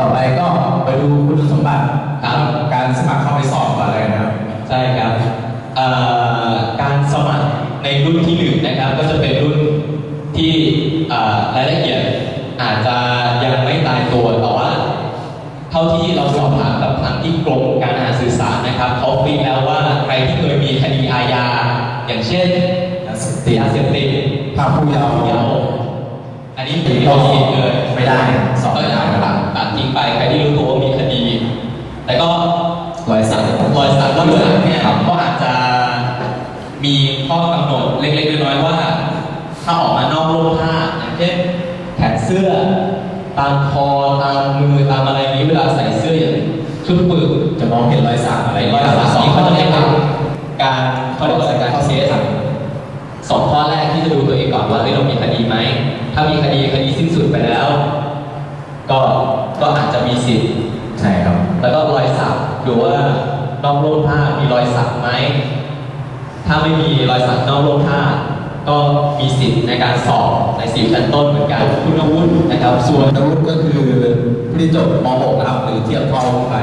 ต่อไปก็ไปดูคุณสมบัติครับการสมัครเข้าไปสอบก่อนเลยนะครับใช่ครับเอ่อการสมัครในรุ่นที่หนึ่งนะครับ ก็จะเป็นรุ่นที่เอ่อรายละเอียดอาจจะยังไม่ตายตัวแต่ว่า เท่าที่เราสอบถามกับทางที่กรมการอาหารสื่อสารนะครับเขาฟีดแล้วว่าใครที่เคยมีคดีอาญาอย่างเช่นยาเสพติดยาเสพติดภาคผู้เยาว์เยาว์อันนี้ถือว่าผิดเลยไม่ได้สอบ ก็ ไม่ จะ ได้ ตัดตัดทิ้งไปใครที่รู้ตัวว่ามีคดี แต่ก็ รอยสัก ร อยสักรอยสักเนี่ยก็อาจจะมีข้อกำหนดเล็กๆน้อยๆว่า ถ้าออกมานอกร่มผ้าอย่างเช่นแขนเสื้อ ตามคอตามมือตามอะไรนี้เวลาใส่เสื้ออย่างชุดปึกจะมองเห็นรอยสักอะไรรอยสักนี้เขาจะได้ทำการเขาเรียกว่าการเทสสองข้อแรกที่จะดูตัวเองก่อนว่าเฮ้ยเรามีคดีไหมถ้ามีคดีคดีสิ้นสุดไปแล้ว ก็ก็อาจจะมีสิทธิ์ใช่ครับ แล้วก็รอยสักดูว่า นอกร่มผ้ามีรอยสักไหม ถ้าไม่มีรอยสักนอกร่มผ้าก็มีสิทธิ์ในการสอบในสิบชั้นต้นเหมือนกันคุณวุฒินะครับ ส่วนนักวุฒิก็คือผู้ที่จบม .6 นะครับหรือเทียบเท่าขึ้นไป